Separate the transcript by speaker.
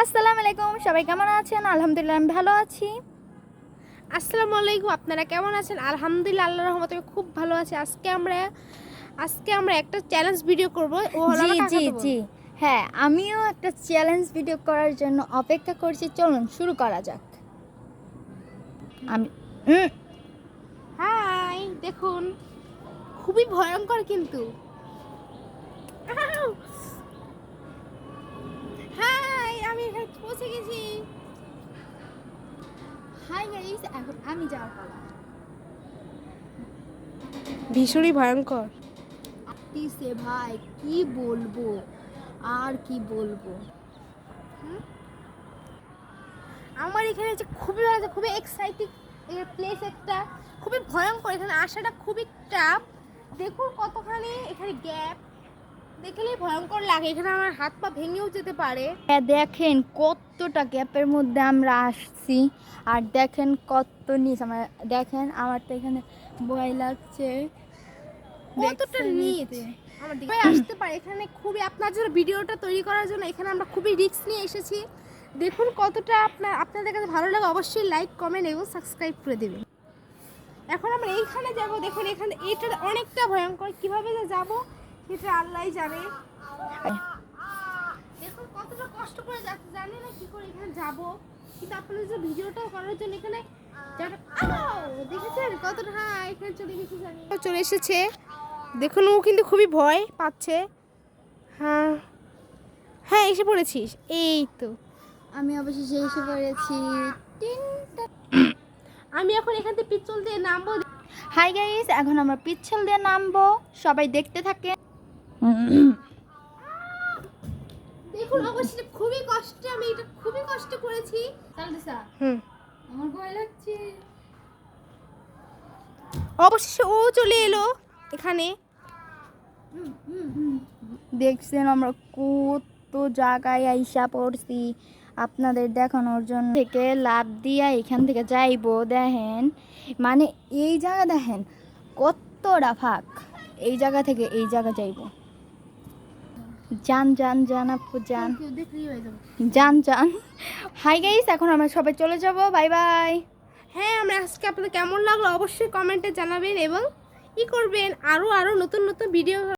Speaker 1: আসসালামু আলাইকুম সবাই কেমন আছেন? আলহামদুলিল্লাহ আমি ভালো আছি।
Speaker 2: আসসালামু আলাইকুম আপনারা কেমন আছেন? আলহামদুলিল্লাহ আল্লাহর রহমতে খুব ভালো আছি। আজকে আমরা আজকে আমরা একটা চ্যালেঞ্জ ভিডিও করব। ও হলো
Speaker 1: জি জি জি। হ্যাঁ আমিও একটা চ্যালেঞ্জ ভিডিও করার জন্য অপেক্ষা করছি। চলুন শুরু করা যাক। আমি
Speaker 2: হাই দেখুন। খুবই ভয়ঙ্কর কিন্তু হাই আমি এখানে পৌঁছে গেছি
Speaker 1: হাই গাইস এখন আমি যাওয়ার পালা।
Speaker 2: ভীষণই ভয়ঙ্কর।
Speaker 1: সে ভাই কি বলব? আর কি বলব?
Speaker 2: আমার এখানে যে খুবই ভালো লাগছে, খুবই এক্সাইটিং প্লেস একটা খুবই ভয়ঙ্কর। এখানে আসাটা খুবই টাফ দেখুন কতখানি এখানে গ্যাপ দেখলেই ভয়ঙ্কর লাগে এখানে আমার হাত পা ভেঙেও যেতে পারে।
Speaker 1: হ্যাঁ দেখেন কতটা গ্যাপের মধ্যে আমরা আসছি আর দেখেন কত নিচ আমার দেখেন আমার তো এখানে ভয় লাগছে।
Speaker 2: কতটা নিচ? দিকে আসতে পারে এখানে খুবই আপনার জন্য ভিডিওটা তৈরি করার জন্য এখানে আমরা খুবই রিস্ক নিয়ে এসেছি। দেখুন কতটা আপনার আপনাদের কাছে ভালো লাগে অবশ্যই লাইক কমেন্ট এবং সাবস্ক্রাইব করে দেবেন। এখন আমরা এইখানে যাব দেখুন এখানে এটা অনেকটা ভয়ঙ্কর কীভাবে যে যাব সেটা আল্লাহই জানে। দেখুন কতটা কষ্ট করে যাচ্ছে জানি না কি করে এখানে যাব। কিন্তু আপনাদের যে ভিডিওটা করার জন্য এখানে দেখেছেন কতটা হ্যাঁ এখানে চলে গেছে জানি। চলে এসেছে। দেখুন ও কিন্তু খুবই ভয় পাচ্ছে। হ্যাঁ। হ্যাঁ এসে পড়েছিস। এই তো।
Speaker 1: আমি অবশেষে এসে পড়েছি।
Speaker 2: আমি এখন এখান থেকে পিস্তল দিয়ে নামবো।
Speaker 1: হাই গাইস এখন আমরা পিচ্ছল দিয়ে নামবো। সবাই দেখতে থাকে
Speaker 2: দেখুন অবশ্যই খুবই কষ্ট আমি এটা খুবই কষ্ট করেছি। হুম।
Speaker 1: আমার ভয় লাগছে।
Speaker 2: অবশেষে ও চলে এলো এখানে।
Speaker 1: দেখছেন আমরা কত জায়গায় আইসা পড়ছি। আপনাদের দেখানোর জন্য থেকে লাভ দিয়া এখান থেকে যাইবো দেখেন। মানে এই জায়গা দেখেন কতটা ফাঁক। এই জায়গা থেকে এই জায়গা যাইবো। যান যান জান আপু যান
Speaker 2: জান জান।
Speaker 1: যান যান হাই গাইস এখন আমরা সবাই চলে যাব। বাই বাই
Speaker 2: হ্যাঁ আমরা আজকে আপনাদের কেমন লাগল অবশ্যই কমেন্টে জানাবেন এবং ই করবেন? আরও আরও নতুন নতুন ভিডিও